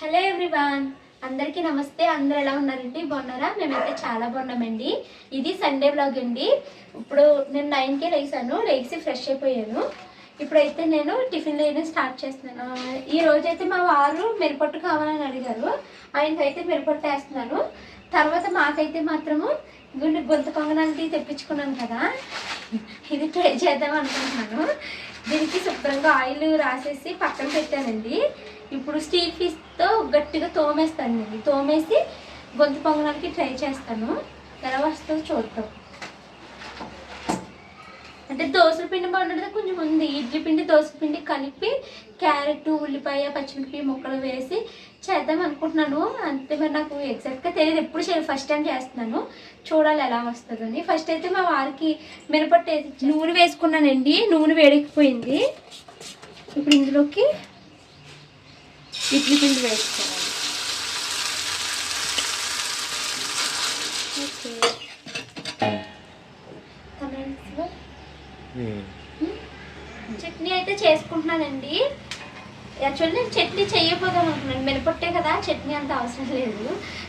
Hello everyone అందరికీ నమస్తే. అందరు ఎలా ఉన్నారండి? బాగున్నారా? మేమైతే చాలా బాగున్నామండి. ఇది సండే బ్లాగ్ అండి. ఇప్పుడు నేను నైన్కే లేచాను లేచి ఫ్రెష్ అయిపోయాను. ఇప్పుడైతే నేను టిఫిన్ లేని స్టార్ట్ చేస్తున్నాను. ఈ రోజైతే మా వారు మిరపొట్టు కావాలని అడిగారు. ఆయనకైతే మిరపొట్టు వేస్తున్నాను. తర్వాత మాకైతే మాత్రము గుండె గొంతు పొంగనానికి తెప్పించుకున్నాను కదా. ఇది ట్రై చేద్దాం అనుకుంటున్నాను. దీనికి శుభ్రంగా ఆయిల్ రాసేసి పక్కన పెట్టానండి. ఇప్పుడు స్టీల్ ఫిష్తో గట్టిగా తోమేస్తానండి తోమేసి గొంతు పొంగడానికి ట్రై చేస్తాను. ఎలా చూద్దాం. అంటే దోసల పిండి బాగుంటుంది. కొంచెం ఉంది. ఇడ్లీ పిండి దోశ పిండి కలిపి క్యారెట్ ఉల్లిపాయ పచ్చిమిరపకాయ ముక్కలు వేసి చేద్దాం అనుకుంటున్నాను. అంతే మరి నాకు ఎగ్జాక్ట్గా తెలియదు. ఎప్పుడు ఫస్ట్ టైం చేస్తున్నాను. చూడాలి ఎలా వస్తుందని. ఫస్ట్ అయితే మా వారికి మినపట్టు వేసి నూనె వేసుకున్నానండి. నూనె వేడెక్కిపోయింది. ఇప్పుడు ఇందులోకి ఇడ్లీ పిండి వేసుకోవాలి. చట్నీ అయితే చేసుకుంటున్నానండి. యాక్చువల్లీ నేను చట్నీ చేయకపోదాం అనుకున్నాను మినపట్టే కదా చట్నీ అంత అవసరం లేదు.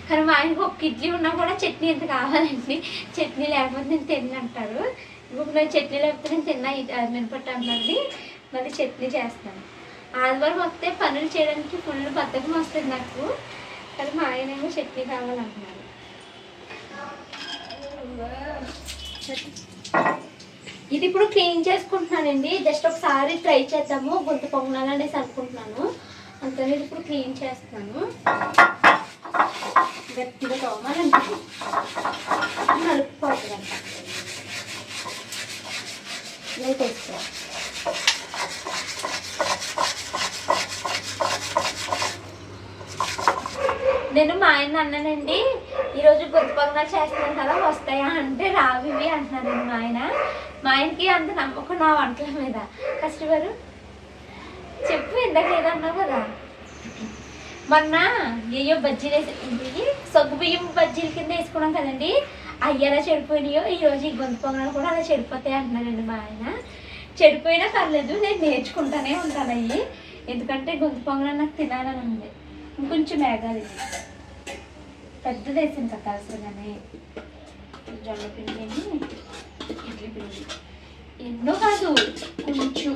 కానీ మా ఆయనకు ఒక ఇడ్లీ ఉన్నా కూడా చట్నీ ఎంత కావాలండి. చట్నీ లేకపోతే నేను తిని అంటారు ఇప్పుడు నేను చట్నీ లేకపోతే నేను తిన్నా మినపట్టు అన్నది మళ్ళీ చట్నీ చేస్తాను. ఆదివారం వస్తే పనులు చేయడానికి ఫుల్ బద్దకం వస్తుంది నాకు. కానీ మా ఆయన ఏమో చట్నీ కావాలంటున్నారు. ఇది ఇప్పుడు క్లీన్ చేసుకుంటున్నానండి. జస్ట్ ఒకసారి ట్రై చేద్దాము. గొంతు పొంగనాలనేసి అనుకుంటున్నాను అందుకని ఇది ఇప్పుడు క్లీన్ చేస్తున్నాను. గట్టిగా తోమాలండి. నలుపుకోవద్దంట లైట్ వేసుకో నేను మా ఆయన అన్నానండి ఈరోజు గొంతు పొంగనాలు చేస్తున్నాను కదా వస్తాయా అంటే రావివి అంటున్నానండి మా ఆయన. మా ఆయనకి అంత నమ్మకం నా వంటల మీద. కష్టపడు చెప్పు ఇందాక ఏదన్నావు కదా. మొన్న ఏయో బజ్జీలు వేసి సగ్గు సొగ్గు బియ్యం బజ్జీల కింద వేసుకున్నాం కదండి. అవి ఎలా చెడిపోయినాయో ఈరోజు ఈ గొంతు పొంగనాలు కూడా అలా చెడిపోతాయి అంటున్నారండి మా ఆయన. చెడిపోయినా పర్లేదు నేను నేర్చుకుంటానే ఉంటాను అవి ఎందుకంటే గొంతు పొంగనాలు నాకు తినాలని ఉంది. ఇంకొంచెం వేగాలి పెద్దది వేసింది కదా అవసరంగానే జొన్న పిండి ఇడ్లీ పిండి. ఎన్నో కాదు కొంచెం.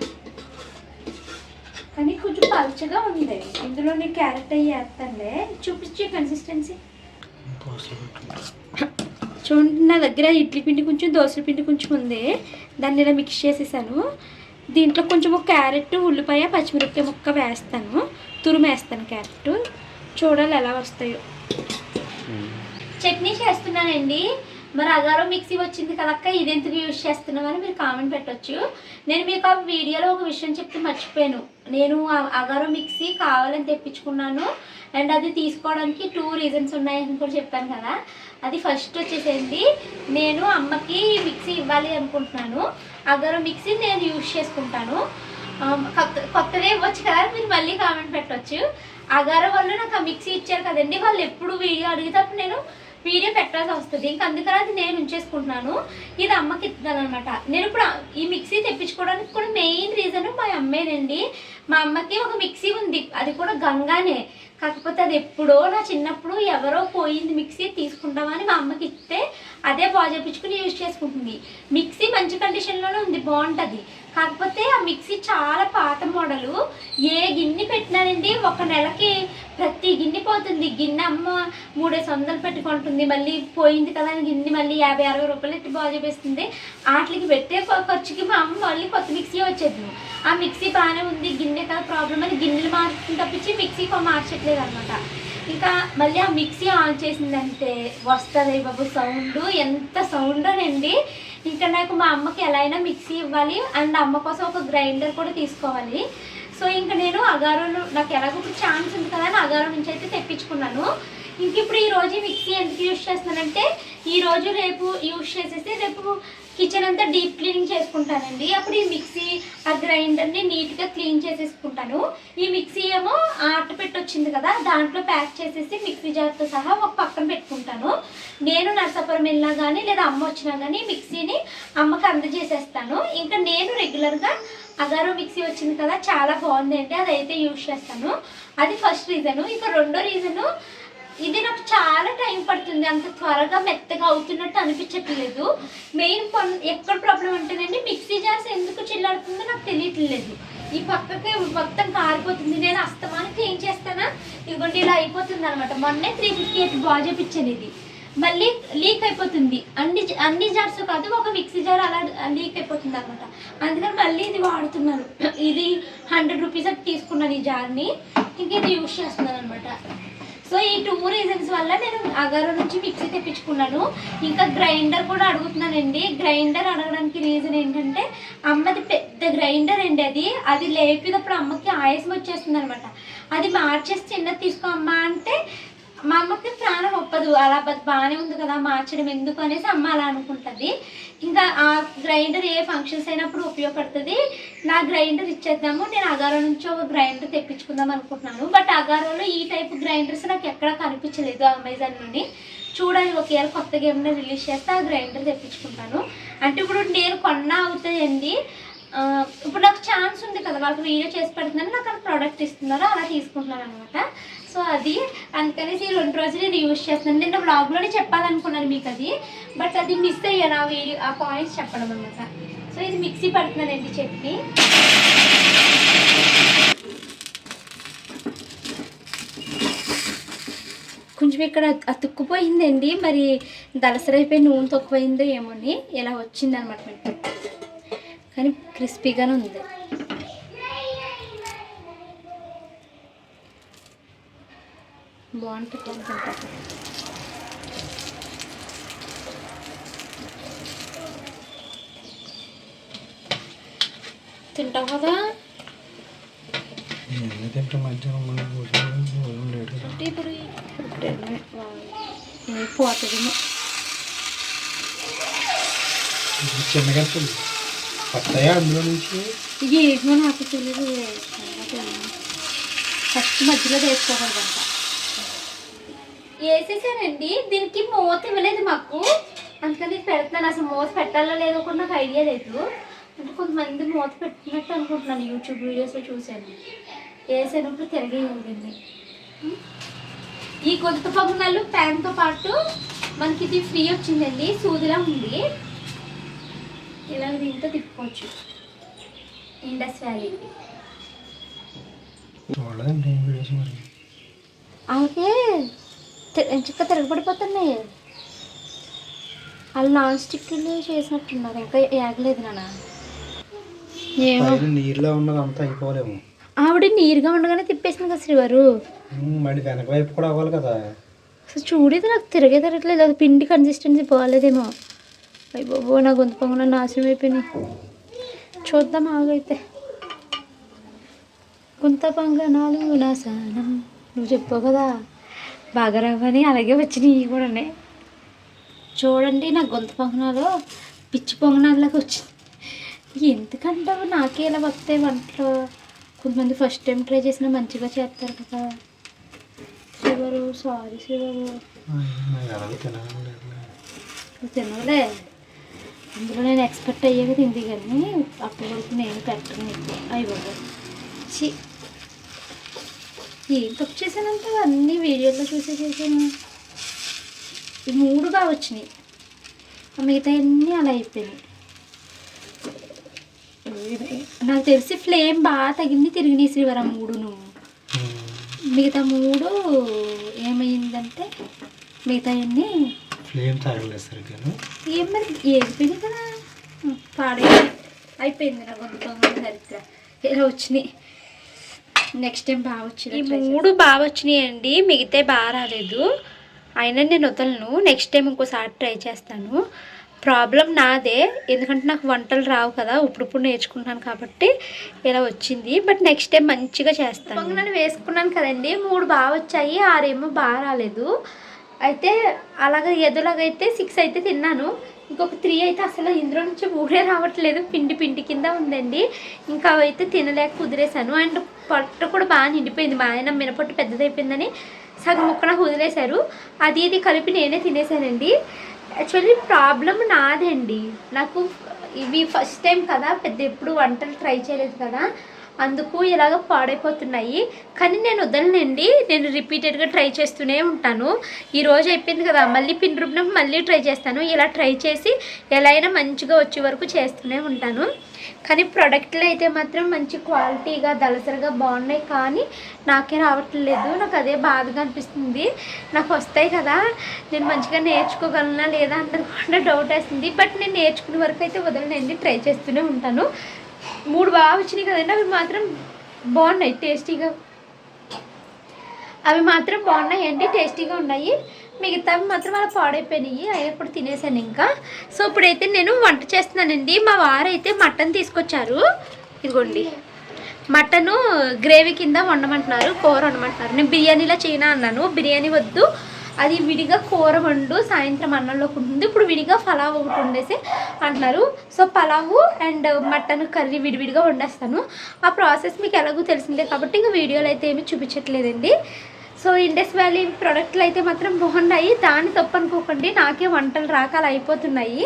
కానీ కొంచెం పలచగా ఉంది. ఇందులో నేను క్యారెట్ అయ్యి వేస్తానులే. చూపించే కన్సిస్టెన్సీ చూడండి నా దగ్గర ఇడ్లీ పిండి కొంచెం దోశల పిండి కొంచెం ఉంది. దాన్ని ఇలా మిక్స్ చేసేసాను. దీంట్లో కొంచెం ఒక క్యారెట్ ఉల్లిపాయ పచ్చిమిరపకాయ ముక్క వేస్తాను. తురుము వేస్తాను క్యారెట్. చూడాలి ఎలా వస్తాయో. చట్నీ చేస్తున్నానండి. మరి అగారో మిక్సీ వచ్చింది కదక్క ఇది ఎందుకు యూజ్ చేస్తున్నామని మీరు కామెంట్ పెట్టొచ్చు. నేను మీకు ఆ వీడియోలో ఒక విషయం చెప్తే మర్చిపోయాను. నేను ఆ అగారో మిక్సీ కావాలని తెప్పించుకున్నాను. అండ్ అది తీసుకోవడానికి టూ రీజన్స్ ఉన్నాయని కూడా చెప్పాను కదా. అది ఫస్ట్ వచ్చేసేది నేను అమ్మకి మిక్సీ ఇవ్వాలి అనుకుంటున్నాను. అగారో మిక్సీ నేను యూజ్ చేసుకుంటాను. కొత్త కొత్తదే ఇవ్వచ్చు కదా మీరు మళ్ళీ కామెంట్ పెట్టవచ్చు అగారో వాళ్ళు నాకు ఆ మిక్సీ ఇచ్చారు కదండి వాళ్ళు ఎప్పుడు వీడియో అడిగేటప్పుడు నేను వీడియో పెట్టాల్సి వస్తుంది. ఇంకా అందుకని అది నేను ఉంచేసుకుంటున్నాను. ఇది అమ్మకి ఇస్తున్నాను అనమాట నేను ఇప్పుడు ఈ మిక్సీ తెప్పించుకోవడానికి కూడా మెయిన్ రీజన్ మా అమ్మేనండి. మా అమ్మకి ఒక మిక్సీ ఉంది. అది కూడా గంగానే. కాకపోతే అది ఎప్పుడో నా చిన్నప్పుడు ఎవరో పోయింది మిక్సీ తీసుకుంటామని మా అమ్మకి ఇస్తే అదే బాగా చెప్పించుకుని యూజ్ చేసుకుంటుంది. మిక్సీ మంచి కండిషన్లోనే ఉంది బాగుంటుంది. కాకపోతే ఆ మిక్సీ చాలా పాత మోడలు. ఏ గిన్నె పెట్టినానండి? ఒక నెలకి ప్రతి గిన్నె పోతుంది. గిన్నె అమ్మ మూడేసి వందలు పెట్టుకుంటుంది. మళ్ళీ పోయింది కదా అని గిన్నె మళ్ళీ యాభై అరవై రూపాయలు ఎట్టి బాగా చూపిస్తుంది. వాటికి పెట్టే ఖర్చుకి మా అమ్మ మళ్ళీ కొత్త మిక్సీ వచ్చేది. ఆ మిక్సీ బాగానే ఉంది. గిన్నె కదా ప్రాబ్లం అని గిన్నెలు మార్చుకుని తప్పించి మిక్సీ మార్చట్లేదు అనమాట ఇంకా మళ్ళీ ఆ మిక్సీ ఆన్ చేసిందంటే వస్తుంది బాబు సౌండ్. ఎంత సౌండ్ అనండి ఇంకా నాకు మా అమ్మకి ఎలా అయినా మిక్సీ ఇవ్వాలి. అండ్ అమ్మ కోసం ఒక గ్రైండర్ కూడా తీసుకోవాలి. సో ఇంకా నేను అగారోలు నాకు ఎలాగో ఇప్పుడు ఛాన్స్ ఉంది కదా అని అగారో నుంచి అయితే తెప్పించుకున్నాను. ఇంక ఇప్పుడు ఈ రోజు మిక్సీ ఎందుకు యూజ్ చేస్తున్నానంటే ఈ రోజు రేపు యూజ్ చేసేసి రేపు కిచెన్ అంతా డీప్ క్లీనింగ్ చేసుకుంటానండి. అప్పుడు ఈ మిక్సీ ఆ గ్రైండర్ని నీట్గా క్లీన్ చేసేసుకుంటాను. ఈ మిక్సీ ఏమో ఆట పెట్టొచ్చింది కదా దాంట్లో ప్యాక్ చేసేసి మిక్సీ జార్తో సహా ఒక పక్కన పెట్టుకుంటాను. నేను నర్సాపురం వెళ్ళినా కానీ లేదా అమ్మ వచ్చినా కానీ మిక్సీని అమ్మకి అందజేసేస్తాను. ఇంకా నేను రెగ్యులర్గా అగారో మిక్సీ వచ్చింది కదా చాలా బాగుంది అంటే అదైతే యూజ్ చేస్తాను. అది ఫస్ట్ రీజను ఇంకా రెండో రీజను ఇది నాకు చాలా టైం పడుతుంది అంత త్వరగా మెత్తగా అవుతున్నట్టు అనిపించట్లేదు. మెయిన్ పన్ ఎక్కడ ప్రాబ్లం అంటేనండి మిక్సీ జార్స్ ఎందుకు చిల్లాడుతుందో నాకు తెలియట్లేదు. ఈ పక్కకి మొత్తం కారిపోతుంది నేను అస్తమానికి ఏం చేస్తానా? ఇదిగోండి ఇలా అయిపోతుంది అనమాట మొన్నే త్రీ ఫిఫ్టీ ఎయిట్ బాగా చేపించాను ఇది మళ్ళీ లీక్ అయిపోతుంది. అన్ని అన్ని జార్స్ కాదు ఒక మిక్సీ జార్ అలా లీక్ అయిపోతుంది అనమాట అందుకని మళ్ళీ ఇది వాడుతున్నాను ఇది హండ్రెడ్ రూపీస్ అది తీసుకున్నాను ఈ జార్ని. ఇంక ఇది యూస్ చేస్తున్నాను అనమాట సో ఈ టూ రీజన్స్ వల్ల నేను అగారో నుంచి మిక్సీ తెప్పించుకున్నాను. ఇంకా గ్రైండర్ కూడా అడుగుతున్నానండి. గ్రైండర్ అడగడానికి రీజన్ ఏంటంటే అమ్మది పెద్ద గ్రైండర్ అండి అది. అది లేపినప్పుడు అమ్మకి ఆయాసం వచ్చేస్తుంది అనమాట అది మార్చేసి చిన్నది తీసుకో అమ్మ అంటే మా అమ్మకి ప్రాణం ఒప్పదు. అలా బాగానే ఉంది కదా మార్చడం ఎందుకు అనేసి అమ్మ అలా అనుకుంటుంది. ఇంకా ఆ గ్రైండర్ ఏ ఫంక్షన్స్ అయినప్పుడు ఉపయోగపడుతుంది? నా గ్రైండర్ ఇచ్చేద్దాము. నేను అగారో నుంచి ఒక గ్రైండర్ తెప్పించుకుందాం అనుకుంటున్నాను. బట్ అగారోలో ఈ టైప్ గ్రైండర్స్ నాకు ఎక్కడా కనిపించలేదు అమెజాన్ నుండి చూడాలి ఒకవేళ కొత్తగా ఏమైనా రిలీజ్ చేస్తే ఆ గ్రైండర్ తెప్పించుకుంటాను. అంటే ఇప్పుడు నేను కొన్నా అవుతాయండి. ఇప్పుడు నాకు ఛాన్స్ ఉంది కదా వాళ్ళకి వీడియో చేసి పెడుతున్నాను నాకు ప్రోడక్ట్ ఇస్తున్నారు అలా తీసుకుంటున్నాను అనమాట. సో అది అందుకనేసి రెండు రోజులు నేను యూజ్ చేస్తున్నాను. నిన్న బ్లాగ్లోనే చెప్పాలనుకున్నాను మీకు అది బట్ అది మిస్ అయ్యాను. ఆ వీడియో ఆ పాయింట్స్ చెప్పడం అనమాట సో ఇది మిక్సీ పడుతున్నానండి చట్నీ కొంచెం ఇక్కడ అతుక్కుపోయిందండి. మరి దలసరైపోయి నూనె తక్కువైందో ఏమోని ఇలా వచ్చింది అనమాట మీకు కానీ క్రిస్పీగానే ఉంది. బాగుంటుంది. అనుకుంటా తింటావు కదా? ఇప్పుడు పోతుందేమో అందులో నుంచి. ఇది ఏంటో నాకు తెలియదు ఫస్ట్ మధ్యలో వేసుకోకూడదంట. వేసేసానండి. దీనికి మూత ఇవ్వలేదు మాకు. అందుకని పెడుతున్నాను. అసలు మూత పెట్టాలో లేదో కూడా నాకు ఐడియా లేదు. అంటే కొంతమంది మూత పెట్టినట్టు అనుకుంటున్నాను. యూట్యూబ్ వీడియోస్లో చూశాను. వేసేటప్పుడు తిరగేయండి ఈ గొంతు పగునాలు ప్యాన్తో పాటు మనకి ఇది ఫ్రీ వచ్చిందండి. సూదిలా ఉంది. ఇలా దీంతో తిప్పుకోవచ్చు. ఇండస్ వ్యాలీ. చూడలేదండి ఎంచక్క తిరగబడిపోతున్నాయి. వాళ్ళు నాన్ స్టిక్లు చేసినట్టున్నారు. ఇంకా ఏగలేదు నాన్న. ఏమో. నీరులో ఉన్నది అంతా అయిపోలేము. ఆవిడ నీరుగా ఉండగానే తిప్పేసింది కదా శ్రీవారు. వెనక వైపు కూడా అవ్వాలి కదా. అసలు చూడేది నాకు తిరగే తిరగట్లేదు. అది పిండి కన్సిస్టెన్సీ బాగాలేదేమో అయ్యి బాబో నా గొంతు పొంగన నాశనం అయిపోయినాయి. చూద్దాం ఆగైతే. గుంత పొంగనాలు నాశనం నువ్వు చెప్పావు కదా. బాగా రావని అలాగే వచ్చినాయి ఇవి కూడా చూడండి నా గొంతు పొంగనాలు పిచ్చి పొంగనాల్లాగా వచ్చింది. ఎందుకంటావు నాకే ఇలా వస్తాయి వంటలు. కొంతమంది ఫస్ట్ టైం ట్రై చేసినా మంచిగా చేస్తారు కదా. శివరు సారీ శివరు. తినవలే. అందులో నేను ఎక్స్పెక్ట్ అయ్యేది తింది కానీ అప్పటి వరకు నేను పెట్టను. అయిపోయి చీ ఏం తప్పు చేశానంటే అన్ని వీడియోలో చూసే చేశాను. ఈ మూడు బాగా వచ్చినాయి మిగతా అన్నీ అలా అయిపోయినాయి. నాకు తెలిసి ఫ్లేమ్ బాగా తగింది తిరిగినాయి శ్రీవరం మూడును. ఉమ్, మిగతా మూడు ఏమైందంటే మిగతా అన్నీ ఫ్లేమ్ తగలేదు సరిగ్గా ఏం మరి? ఏడిపోయింది కదా. పాడే అయిపోయింది నా గొంతు దరిద్ర ఇలా వచ్చినాయి. నెక్స్ట్ టైం బాగా వచ్చినాయి ఈ మూడు బాగా వచ్చినాయి అండి. మిగతా బాగా రాలేదు. అయినా నేను వదలను. నెక్స్ట్ టైం ఇంకోసారి ట్రై చేస్తాను. ప్రాబ్లం నాదే. ఎందుకంటే నాకు వంటలు రావు కదా. ఇప్పుడు నేర్చుకుంటున్నాను కాబట్టి ఇలా వచ్చింది. బట్ నెక్స్ట్ టైం మంచిగా చేస్తాను. నేను వేసుకున్నాను కదండి. మూడు బాగా వచ్చాయి. ఆరేమో బాగా రాలేదు. అయితే అలాగ ఎదులాగైతే సిక్స్ అయితే తిన్నాను. ఇంకొక త్రీ అయితే అసలు ఇందులో నుంచి ఊరే రావట్లేదు. పిండి పిండి కింద ఉందండి. ఇంకా అవైతే తినలేక కుదిరేశాను. అండ్ పొట్ట కూడా బాగా నిండిపోయింది. మా ఆయన మినపొట్టు పెద్దదైపోయిందని సగం ముక్కన వదిలేశారు అది ఇది కలిపి నేనే తినేసానండి యాక్చువల్లీ ప్రాబ్లం నాదండి. నాకు ఇవి ఫస్ట్ టైం కదా పెద్ద ఎప్పుడు వంటలు ట్రై చేయలేదు కదా. అందుకు ఇలాగ పాడైపోతున్నాయి. కానీ నేను వదలనండి. నేను రిపీటెడ్గా ట్రై చేస్తూనే ఉంటాను. ఈరోజు అయిపోయింది కదా. మళ్ళీ పిన్ రూపం మళ్ళీ ట్రై చేస్తాను. ఇలా ట్రై చేసి ఎలా అయినా మంచిగా వచ్చే వరకు చేస్తూనే ఉంటాను. కానీ ప్రొడక్ట్లు అయితే మాత్రం మంచి క్వాలిటీగా దళసరిగా బాగున్నాయి. కానీ నాకే రావట్లేదు. నాకు అదే బాధగా అనిపిస్తుంది. నాకు వస్తాయి కదా. నేను మంచిగా నేర్చుకోగలనా లేదా అన్నది కూడా డౌట్ వేస్తుంది. బట్ నేను నేర్చుకునే వరకు అయితే వదలనండి. ట్రై చేస్తూనే ఉంటాను. మూడు బాగా వచ్చినాయి కదండి. అవి మాత్రం బాగున్నాయి టేస్టీగా. అవి మాత్రం బాగున్నాయి అండి టేస్టీగా ఉన్నాయి. మిగతావి మాత్రం అలా పాడైపోయినాయి. అయినప్పుడు తినేసాను ఇంకా. సో ఇప్పుడైతే నేను వంట చేస్తున్నానండి. మా వారైతే మటన్ తీసుకొచ్చారు. ఇదిగోండి. మటను గ్రేవీ కింద వండమంటున్నారు కూర వండమంటున్నారు. నేను బిర్యానీలో చేయనా అన్నాను. బిర్యానీ వద్దు. అది విడిగా కూర వండు సాయంత్రం అన్నంలోకి ఉంటుంది. ఇప్పుడు విడిగా పలావ్ ఒకటి వండేసి అంటున్నారు. So pulao and mutton curry విడివిడిగా వండేస్తాను. ఆ ప్రాసెస్ మీకు ఎలాగో తెలిసిందే కాబట్టి ఇంకా వీడియోలు అయితే ఏమీ చూపించట్లేదండి. సో ఇండస్ వ్యాలీ ప్రోడక్ట్లు అయితే మాత్రం బాగున్నాయి. దాన్ని తప్పనుకోకండి నాకే వంటలు రాకాలు అయిపోతున్నాయి.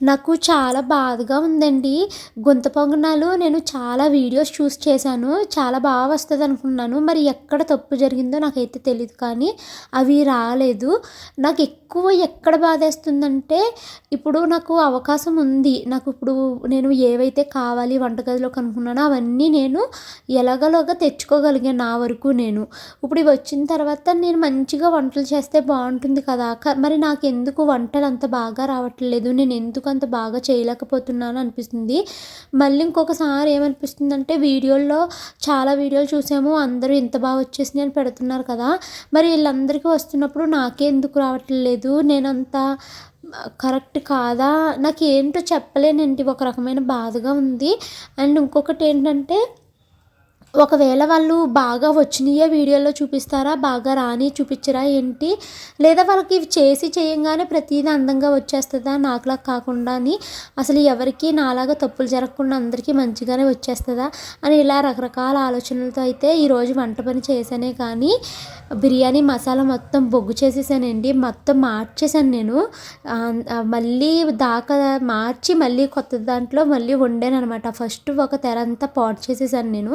నాకు చాలా బాధగా ఉందండి. గుంత పొంగనాలు నేను చాలా వీడియోస్ చూస్ చేశాను. చాలా బాగా వస్తుంది అనుకున్నాను. మరి ఎక్కడ తప్పు జరిగిందో నాకైతే తెలియదు కానీ అవి రాలేదు. నాకు ఎక్కువ ఎక్కడ బాధేస్తుందంటే ఇప్పుడు నాకు అవకాశం ఉంది. నాకు ఇప్పుడు నేను ఏవైతే కావాలి వంటగదిలోకి అనుకున్నానో అవన్నీ నేను ఎలాగలోగా తెచ్చుకోగలిగాను నా వరకు నేను. ఇప్పుడు ఇవి వచ్చిన తర్వాత నేను మంచిగా వంటలు చేస్తే బాగుంటుంది కదా. మరి నాకు ఎందుకు వంటలు అంత బాగా రావట్లేదు? నేను ఎందుకు అంత బాగా చేయలేకపోతున్నాను అనిపిస్తుంది. మళ్ళీ ఇంకొకసారి ఏమనిపిస్తుందంటే వీడియోల్లో చాలా వీడియోలు చూసాము అందరూ ఇంత బాగా వచ్చేసింది అని పెడుతున్నారు కదా. మరి వీళ్ళందరికీ వస్తున్నప్పుడు నాకే ఎందుకు రావట్లేదు నేనంత కరెక్ట్ కాదా నాకు ఏంటో చెప్పలేనండి ఒక రకమైన బాధగా ఉంది. అండ్ ఇంకొకటి ఏంటంటే ఒకవేళ వాళ్ళు బాగా వచ్చినాయే వీడియోలో చూపిస్తారా బాగా రాని చూపించరా ఏంటి? లేదా వాళ్ళకి చేసి చేయంగానే ప్రతిదీ అందంగా వచ్చేస్తుందా? నాకులా కాకుండా అని అసలు ఎవరికి నాలాగా తప్పులు జరగకుండా అందరికీ మంచిగానే వచ్చేస్తుందా? అని ఇలా రకరకాల ఆలోచనలతో అయితే ఈరోజు వంట పని చేశానే కానీ బిర్యానీ మసాలా మొత్తం బొగ్గు చేసేసానండి. మొత్తం మార్చేసాను నేను. మళ్ళీ దాకా మార్చి మళ్ళీ కొత్త దాంట్లో మళ్ళీ వండాను అనమాట ఫస్ట్ ఒక తెర అంతా పాట్ చేసేసాను నేను.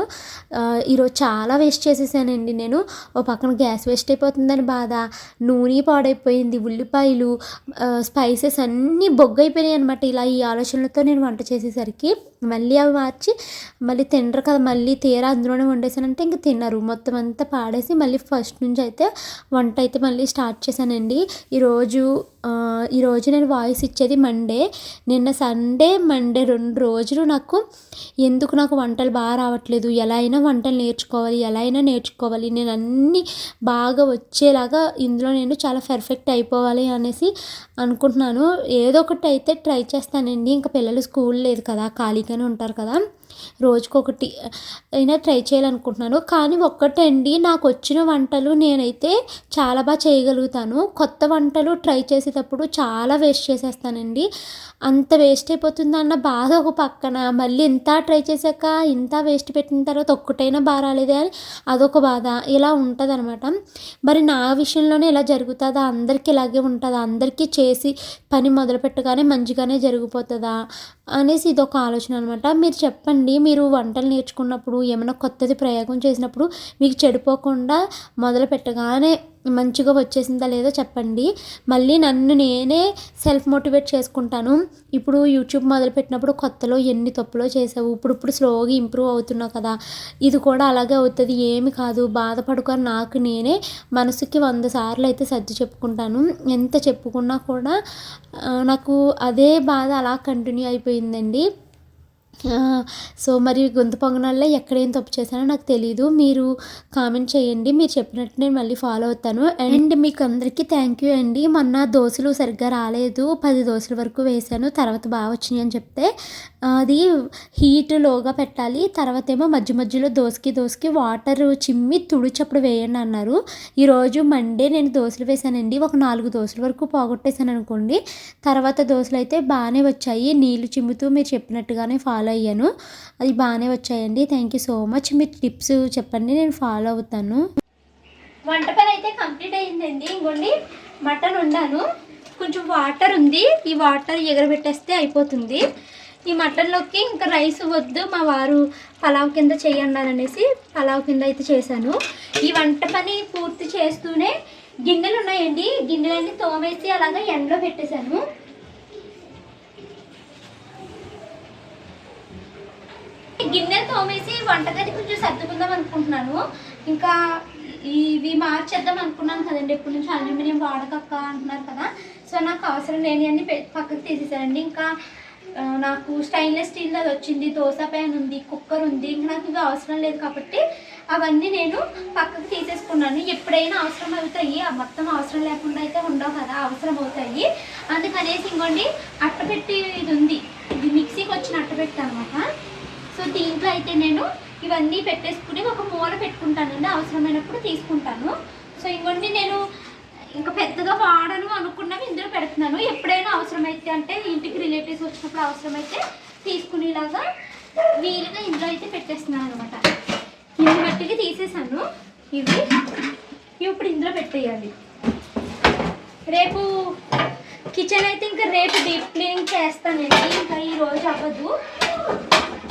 ఈరోజు చాలా వేస్ట్ చేసేసానండి నేను. ఓ పక్కన గ్యాస్ వేస్ట్ అయిపోతుందని బాధ నూనె పాడైపోయింది ఉల్లిపాయలు స్పైసెస్ అన్నీ బొగ్గైపోయినాయి అనమాట ఇలా ఈ ఆలోచనలతో నేను వంట చేసేసరికి మళ్ళీ అవి మార్చి మళ్ళీ తినరు కదా మళ్ళీ తీరా అందులోనే వండేసానంటే ఇంక తిన్నారు మొత్తం అంతా పాడేసి మళ్ళీ ఫస్ట్ నుంచి అయితే వంట అయితే మళ్ళీ స్టార్ట్ చేశానండి. ఈరోజు ఈరోజు నేను వాయిస్ ఇచ్చేది మండే. నిన్న సండే మండే రెండు రోజులు నాకు ఎందుకు నాకు వంటలు బాగా రావట్లేదు ఎలా అయినా వంటలు నేర్చుకోవాలి ఎలా అయినా నేర్చుకోవాలి. నేను అన్నీ బాగా వచ్చేలాగా ఇందులో నేను చాలా పర్ఫెక్ట్ అయిపోవాలి అనేసి అనుకుంటున్నాను. ఏదో ఒకటి అయితే ట్రై చేస్తానండి. ఇంకా పిల్లలు స్కూల్ లేదు కదా ఖాళీగానే ఉంటారు కదా. రోజుకొకటి అయినా ట్రై చేయాలనుకుంటున్నాను. కానీ ఒక్కటండి నాకు వచ్చిన వంటలు నేనైతే చాలా బాగా చేయగలుగుతాను. కొత్త వంటలు ట్రై చేసేటప్పుడు చాలా వేస్ట్ చేసేస్తానండి. అంత వేస్ట్ అయిపోతుంది అన్న బాధ ఒక పక్కన. మళ్ళీ ఇంత ట్రై చేశాక ఇంత వేస్ట్ పెట్టిన తర్వాత ఒక్కటైనా బాగా రాలేదే అని అదొక బాధ. ఇలా ఉంటుంది అనమాట మరి నా విషయంలోనే ఇలా జరుగుతుందా? అందరికీ ఇలాగే ఉంటుందా? అందరికీ చేసి పని మొదలు పెట్టగానే మంచిగానే జరిగిపోతుందా? అనేసి ఇది ఒక ఆలోచన అనమాట మీరు చెప్పండి. మీరు వంటలు నేర్చుకున్నప్పుడు ఏమైనా కొత్తది ప్రయోగం చేసినప్పుడు మీకు చెడిపోకుండా మొదలు పెట్టగానే మంచిగా వచ్చేసిందా లేదో చెప్పండి. మళ్ళీ నన్ను నేనే సెల్ఫ్ మోటివేట్ చేసుకుంటాను. ఇప్పుడు యూట్యూబ్ మొదలుపెట్టినప్పుడు కొత్తలో ఎన్ని తప్పులో చేసావు ఇప్పుడు ఇప్పుడు స్లోగా ఇంప్రూవ్ అవుతున్నావు కదా. ఇది కూడా అలాగే అవుతుంది ఏమి కాదు. బాధపడుకొని నాకు నేనే మనసుకి వంద సార్లు అయితే సర్ది చెప్పుకుంటాను. ఎంత చెప్పుకున్నా కూడా నాకు అదే బాధ అలా కంటిన్యూ అయిపోయిందండి. సో మరి గొంతు పొంగనాల్లో ఎక్కడేం తప్పు చేశానో నాకు తెలియదు మీరు కామెంట్ చేయండి. మీరు చెప్పినట్టు నేను మళ్ళీ ఫాలో అవుతాను. అండ్ మీకు అందరికీ థ్యాంక్ యూ అండి. మొన్న దోశలు సరిగ్గా రాలేదు. పది దోశల వరకు వేశాను. తర్వాత బాగా వచ్చినాయి అని చెప్తే అది హీట్ లోగా పెట్టాలి. తర్వాత ఏమో మధ్య మధ్యలో దోసకి దోసకి వాటర్ చిమ్మి తుడిచప్పుడు వేయండి అన్నారు. ఈరోజు మండే నేను దోశలు వేసానండి. ఒక నాలుగు దోశల వరకు పోగొట్టేశాను అనుకోండి. తర్వాత దోశలు అయితే బాగానే వచ్చాయి. నీళ్ళు చిమ్ముతూ మీరు చెప్పినట్టుగానే ఫాలో అయ్యాను. అది బాగానే వచ్చాయండి. థ్యాంక్ యూ సో మచ్ మీరు టిప్స్ చెప్పండి. నేను ఫాలో అవుతాను. వంట పని అయితే కంప్లీట్ అయిందండి ఇంకోండి మటన్ వండాను. కొంచెం వాటర్ ఉంది. ఈ వాటర్ ఎగరబెట్టేస్తే అయిపోతుంది. ఈ మటన్లోకి ఇంకా రైస్ వద్దు మా వారు పలావ్ కింద చేయండి అనేసి పలావ్ కింద అయితే చేశాను. ఈ వంట పని పూర్తి చేస్తూనే గిన్నెలు ఉన్నాయండి. గిన్నెలన్నీ తోమేసి అలాగా ఎండలో పెట్టేశాను. గిన్నెలు తోమేసి వంటగది కొంచెం సర్దుకుందాం అనుకుంటున్నాను. ఇంకా ఇవి మార్చేద్దాం అనుకున్నాను కదండి. ఎప్పటి నుంచి అల్యూమినియం వాడకక్క అంటున్నారు కదా. సో నాకు అవసరం లేని అన్ని పక్కకు తీసేసానండి ఇంకా నాకు స్టైన్లెస్ స్టీల్ అది వచ్చింది దోశ ప్యాన్ ఉంది కుక్కర్ ఉంది ఇంకా నాకు ఇవి అవసరం లేదు కాబట్టి అవన్నీ నేను పక్కకు తీసేసుకున్నాను. ఎప్పుడైనా అవసరం అవుతాయి ఆ మొత్తం అవసరం లేకుండా అయితే ఉండవు కదా అవసరం అవుతాయి. అందుకనేసి ఇంకోండి అట్టపెట్టి ఇది ఉంది. ఇది మిక్సీకి వచ్చిన అట్టపెట్టి అనమాట సో దీంట్లో అయితే నేను ఇవన్నీ పెట్టేసుకుని ఒక మూల పెట్టుకుంటానండి అవసరమైనప్పుడు తీసుకుంటాను. సో ఇంకోండి నేను ఇంకా పెద్దగా వాడను అనుకున్నవి ఇందులో పెడుతున్నాను. ఎప్పుడైనా అవసరమైతే అంటే ఇంటికి రిలేటివ్స్ వచ్చినప్పుడు అవసరమైతే తీసుకునేలాగా వీలుగా ఇందులో అయితే పెట్టేస్తున్నాను అనమాట ఇన్ని మట్టికి తీసేసాను. ఇవి ఇప్పుడు ఇందులో పెట్టేయాలి. రేపు కిచెన్ అయితే ఇంకా రేపు డీప్ క్లీనింగ్ చేస్తానండి. ఇంకా ఈ రోజు అవ్వదు.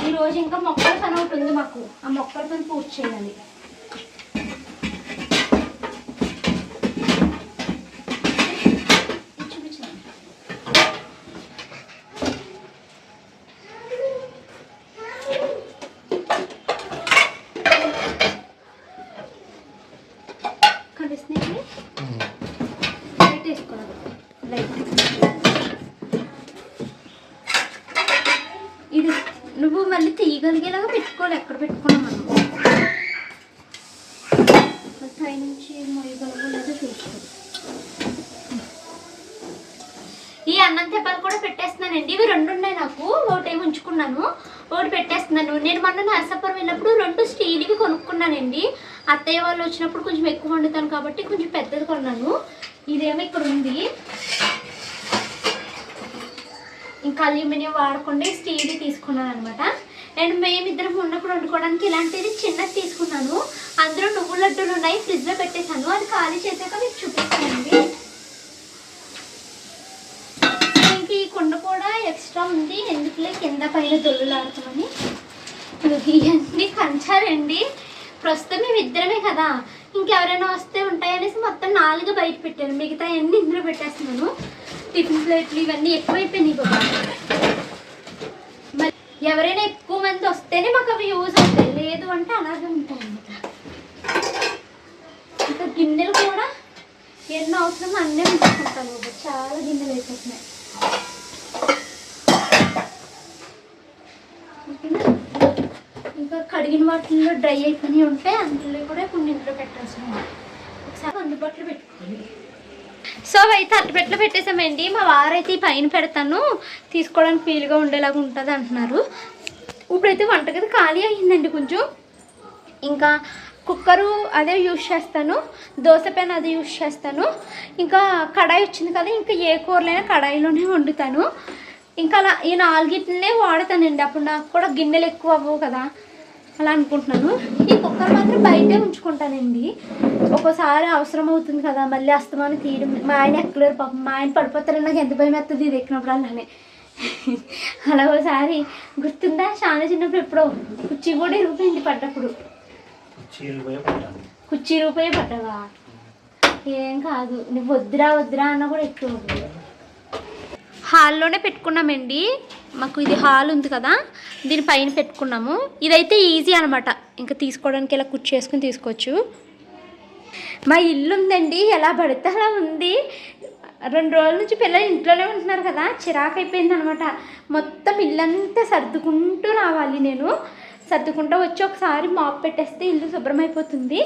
ఈరోజు ఇంకా మొక్కల పని ఒకటి ఉంది మాకు. ఆ మొక్కల పని పూర్తి చేయాలి. పై నుంచి చూసుకో ఈ అన్నం తెప్పలు కూడా పెట్టేస్తున్నానండి. ఇవి రెండు ఉన్నాయి నాకు. ఒకటి ఉంచుకున్నాను. ఒకటి పెట్టేస్తున్నాను. నేను మొన్న నరసాపురం వెళ్ళినప్పుడు రెండు స్టీల్వి కొనుక్కున్నానండి. అత్తయ్య వాళ్ళు వచ్చినప్పుడు కొంచెం ఎక్కువ వండుతాను కాబట్టి కొంచెం పెద్దది కొన్నాను. ఇదేమో ఇక్కడ ఉంది. ఇంకా అల్యూమినియం వాడకుండా స్టీల్ తీసుకున్నాను అనమాట అండ్ మేమిద్దరం ఉన్నప్పుడు వండుకోవడానికి ఇలాంటిది చిన్నది తీసుకున్నాను. అందులో నువ్వుల లడ్డూలు ఉన్నాయి ఫ్రిడ్జ్లో పెట్టేశాను. అది ఖాళీ చేశాక మీకు చూపిస్తానండి. ఇంక ఈ కుండ కూడా ఎక్స్ట్రా ఉంది. ఎందుకులే కింద పైన దొల్లులాడుతామని ఇవన్నీ కంచాలండి. ప్రస్తుతం మేము ఇద్దరమే కదా. ఇంకెవరైనా వస్తే ఉంటాయనేసి మొత్తం నాలుగు బయట పెట్టాను. మిగతా అన్నీ ఇందులో పెట్టేస్తున్నాను. టిఫిన్ ప్లేట్లు ఇవన్నీ ఎక్కువైపోయినాయి బాబా. ఎవరైనా ఎక్కువ మంది వస్తేనే మాకు అవి యూజ్ అవుతాయి. లేదు అంటే అలాగే ఉంటాయి ఇంకా గిన్నెలు కూడా ఎన్నో అవసరం అన్నీ ఉంచుకుంటాను చాలా గిన్నెలు వేసేస్తున్నాయి ఇంకా కడిగిన వాటిల్లో డ్రై అయిపోయి ఉంటే అందులో కూడా కొన్ని ఇంట్లో పెట్టాల్సిన ఒకసారి అందుబాటులో పెట్టుకోండి. సో అయితే అట్టపెట్టలో పెట్టేసామండి. మా వారైతే అయితే పైన పెడతాను. తీసుకోవడానికి ఫీల్గా ఉండేలాగా ఉంటుంది అంటున్నారు. ఇప్పుడైతే వంటగది ఖాళీ అయ్యిందండి కొంచెం. ఇంకా కుక్కరు అదే యూజ్ చేస్తాను. దోశ పెన్ అదే యూజ్ చేస్తాను. ఇంకా కడాయి వచ్చింది కదా ఇంకా ఏ కూరలైనా కడాయిలోనే వండుతాను. ఇంకా అలా ఈ నాలుగిట్లనే వాడతానండి. అప్పుడు నాకు కూడా గిన్నెలు ఎక్కువ అవ్వవు కదా. అలా అనుకుంటున్నాను. ఈ కుక్కర్ మాత్రం బయటే ఉంచుకుంటానండి. ఒక్కోసారి అవసరం అవుతుంది కదా మళ్ళీ అస్తమానం తీయడం. మా ఆయన ఎక్కలేరు పాపం. మా ఆయన పడిపోతారని నాకు ఎంత భయం వేస్తుంది ఇది ఎక్కినప్పుడు అలానే. అలా ఒకసారి గుర్తుందా? చాలా చిన్నప్పుడు ఎప్పుడో కుర్చీ కూడా ఇరిగిపోయింది పడ్డప్పుడు. కుర్చీ రూపాయి పడ్డవా? ఏం కాదు. నువ్వు వద్దురా వద్దురా అన్న కూడా ఎక్కువ. హాల్లోనే పెట్టుకున్నామండి. మాకు ఇది హాల్ ఉంది కదా దీని పైన పెట్టుకున్నాము. ఇదైతే ఈజీ అనమాట ఇంకా తీసుకోవడానికి ఇలా కుర్చీ వేసుకుని తీసుకోవచ్చు. మా ఇల్లు ఉందండి ఎలా పడితే అలా ఉంది. రెండు రోజుల నుంచి పిల్లలు ఇంట్లోనే ఉంటున్నారు కదా చిరాకు అయిపోయింది అనమాట మొత్తం ఇల్లంతా సర్దుకుంటూ రావాలి నేను. సర్దుకుంటూ వచ్చి ఒకసారి మాప్ పెట్టేస్తే ఇల్లు శుభ్రం అయిపోతుంది.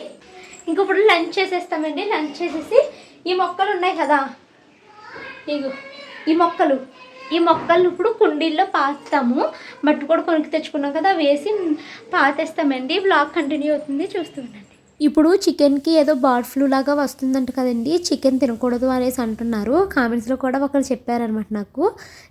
ఇంక ఇప్పుడు లంచ్ చేసేస్తామండి. లంచ్ చేసేసి ఈ మొక్కలు ఉన్నాయి కదా. ఇగో ఈ మొక్కలు. ఈ మొక్కలు ఇప్పుడు కుండీల్లో పాతాము మట్టి కూడా కొనుక్కి తెచ్చుకున్నాం కదా వేసి పాతేస్తామండి. బ్లాగ్ కంటిన్యూ అవుతుంది చూస్తూ ఇప్పుడు చికెన్కి ఏదో బర్డ్ ఫ్లూ లాగా వస్తుందంట కదండి చికెన్ తినకూడదు అనేసి అంటున్నారు. కామెంట్స్లో కూడా ఒకరు చెప్పారనమాట నాకు.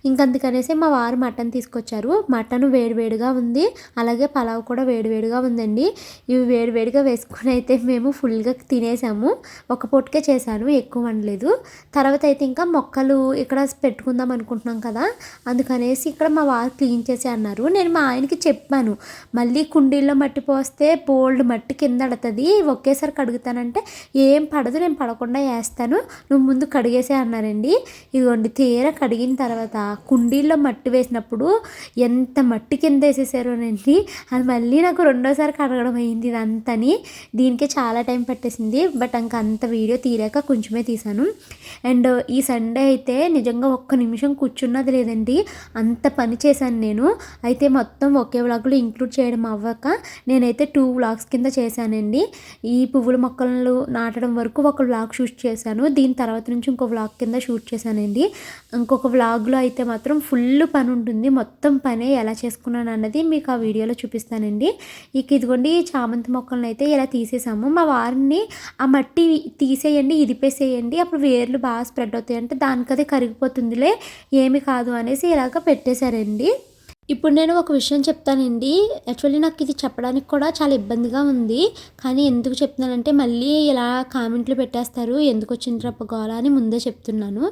ఇంకందుకనేసి మా వారు మటన్ తీసుకొచ్చారు. మటన్ వేడివేడిగా ఉంది. అలాగే పలావ్ కూడా వేడివేడిగా ఉందండి. ఇవి వేడివేడిగా వేసుకొని అయితే మేము ఫుల్గా తినేసాము. ఒక పొట్టుకే చేశాను ఎక్కువ వండలేదు. తర్వాత అయితే ఇంకా మొక్కలు ఇక్కడ పెట్టుకుందాం అనుకుంటున్నాం కదా అందుకనేసి ఇక్కడ మా వారు క్లీన్ చేసి అన్నారు. నేను మా ఆయనకి చెప్పాను మళ్ళీ కుండీల్లో మట్టి పోస్తే బోల్డ్ మట్టి కింద అడుతుంది ఒకేసారి కడుగుతానంటే ఏం పడదు నేను పడకుండా వేస్తాను నువ్వు ముందు కడిగేసే అన్నారండి. ఇదిగోండి తీర కడిగిన తర్వాత కుండీల్లో మట్టి వేసినప్పుడు ఎంత మట్టి కింద వేసేసారోనండి అది మళ్ళీ నాకు రెండోసారి కడగడం అయింది ఇదంతని. దీనికి చాలా టైం పట్టేసింది బట్ ఇంకా అంత వీడియో తీరాక కొంచెమే తీశాను. అండ్ ఈ సండే అయితే నిజంగా ఒక్క నిమిషం కూర్చున్నది లేదండి అంత పని చేశాను నేను. అయితే మొత్తం ఒకే వ్లాగ్లో ఇంక్లూడ్ చేయడం అవ్వక నేనైతే టూ వ్లాగ్స్ కింద చేశానండి. ఈ పువ్వుల మొక్కలను నాటడం వరకు ఒక వ్లాగ్ షూట్ చేశాను. దీని తర్వాత నుంచి ఇంకో వ్లాగ్ కింద షూట్ చేశానండి. ఇంకొక వ్లాగ్లో అయితే మాత్రం ఫుల్ పని ఉంటుంది. మొత్తం పనే ఎలా చేసుకున్నాను అన్నది మీకు ఆ వీడియోలో చూపిస్తానండి. ఇక ఇదిగోండి ఈ చామంతి మొక్కలను అయితే ఇలా తీసేసాము. మా వారిని ఆ మట్టి తీసేయండి ఇదిపేసేయండి. అప్పుడు వేర్లు బాగా స్ప్రెడ్ అవుతాయి అంటే దానికదే కరిగిపోతుందిలే ఏమి కాదు అనేసి ఇలాగ పెట్టేశారండి. ఇప్పుడు నేను ఒక విషయం చెప్తానండి. యాక్చువల్లీ నాకు ఇది చెప్పడానికి కూడా చాలా ఇబ్బందిగా ఉంది. కానీ ఎందుకు చెప్తున్నానంటే మళ్ళీ ఇలా కామెంట్లు పెట్టేస్తారు. ఎందుకు వచ్చింది రప్పగోళ అని ముందే చెప్తున్నాను.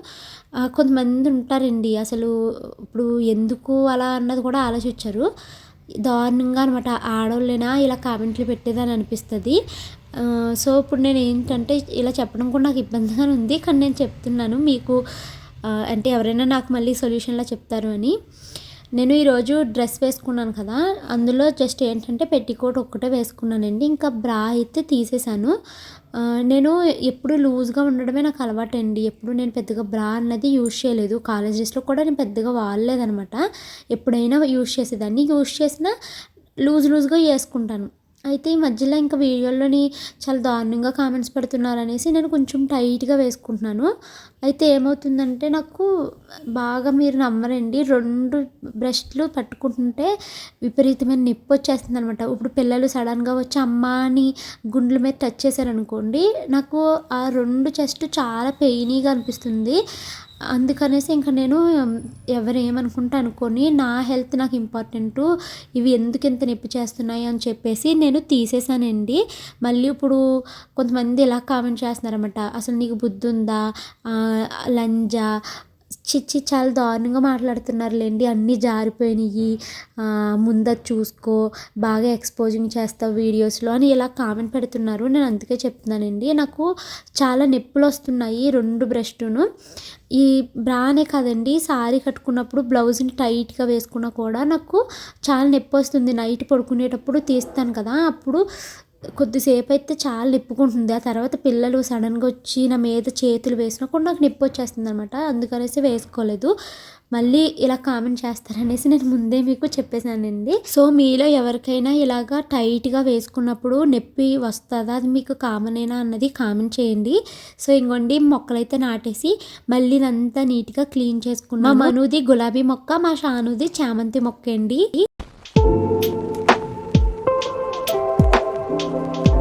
కొంతమంది ఉంటారండి. అసలు ఇప్పుడు ఎందుకు అలా అన్నది కూడా ఆలోచించారు. దారుణంగా అనమాట ఆడవాళ్ళైనా ఇలా కామెంట్లు పెట్టేదని అనిపిస్తుంది. సో ఇప్పుడు నేను ఏంటంటే ఇలా చెప్పడం కూడా నాకు ఇబ్బందిగా ఉంది. కానీ నేను చెప్తున్నాను. మీకు అంటే ఎవరైనా నాకు మళ్ళీ సొల్యూషన్లా చెప్తారు అని. నేను ఈరోజు డ్రెస్ వేసుకున్నాను కదా అందులో జస్ట్ ఏంటంటే పెట్టికోట్ ఒక్కటే వేసుకున్నానండి. ఇంకా బ్రా అయితే తీసేశాను. నేను ఎప్పుడు లూజ్గా ఉండడమే నాకు అలవాటండి. ఎప్పుడు నేను పెద్దగా బ్రా అన్నది యూజ్ చేయలేదు. కాలేజెస్లో కూడా నేను పెద్దగా వాడలేదనమాట ఎప్పుడైనా యూజ్ చేసేదాన్ని. యూజ్ చేసిన లూజ్ లూజ్గా వేసుకుంటాను. అయితే ఈ మధ్యలో ఇంకా వీడియోలోని చాలా దారుణంగా కామెంట్స్ పెడుతున్నారు అనేసి నేను కొంచెం టైట్గా వేసుకుంటున్నాను. అయితే ఏమవుతుందంటే నాకు బాగా మీరు నమ్మరండి. రెండు బ్రష్లు పట్టుకుంటుంటే విపరీతమైన నొప్పి వచ్చేస్తుంది అనమాట ఇప్పుడు పిల్లలు సడన్గా వచ్చి అమ్మ అని గుండెల మీద టచ్ చేశారనుకోండి నాకు ఆ రెండు చెస్ట్ చాలా పెయినీగా అనిపిస్తుంది. అందుకనేసి ఇంకా నేను ఎవరు ఏమనుకుంటే అనుకొని నా హెల్త్ నాకు ఇంపార్టెంట్ ఇవి ఎందుకు ఇంత నొప్పి చేస్తున్నాయి అని చెప్పేసి నేను తీసేసానండి. మళ్ళీ ఇప్పుడు కొంతమంది ఇలా కామెంట్ చేస్తున్నారన్నమాట. అసలు నీకు బుద్ధి ఉందా లంజా చిచ్చి చాలా దారుణంగా మాట్లాడుతున్నారులేండి. అన్నీ జారిపోయినాయి. ముందర ముందది చూసుకో బాగా ఎక్స్పోజింగ్ చేస్తావు వీడియోస్లో అని ఇలా కామెంట్ పెడుతున్నారు. నేను అందుకే చెప్తున్నానండి. నాకు చాలా నొప్పులు వస్తున్నాయి రెండు బ్రష్టును ఈ బ్రానే కాదండి సారీ కట్టుకున్నప్పుడు బ్లౌజ్ని టైట్గా వేసుకున్నా కూడా నాకు చాలా నొప్పి వస్తుంది. నైట్ పడుకునేటప్పుడు తీస్తాను కదా అప్పుడు కొద్దిసేపు అయితే చాలా నిప్పుకుంటుంది. ఆ తర్వాత పిల్లలు సడన్గా వచ్చి నా మీద చేతులు వేసినా కూడా నాకు నొప్పి వచ్చేస్తుంది అనమాట అందుకనేసి వేసుకోలేదు. మళ్ళీ ఇలా కామెంట్ చేస్తారనేసి నేను ముందే మీకు చెప్పేశానండి. సో మీలో ఎవరికైనా ఇలాగా టైట్గా వేసుకున్నప్పుడు నొప్పి వస్తుందా? అది మీకు కామనేనా అన్నది కామెంట్ చేయండి. సో ఇంకోండి మొక్కలైతే నాటేసి మళ్ళీ ఇదంతా నీట్గా క్లీన్ చేసుకున్నాం మా మనుది గులాబీ మొక్క మా షానుది చామంతి మొక్క అండి Música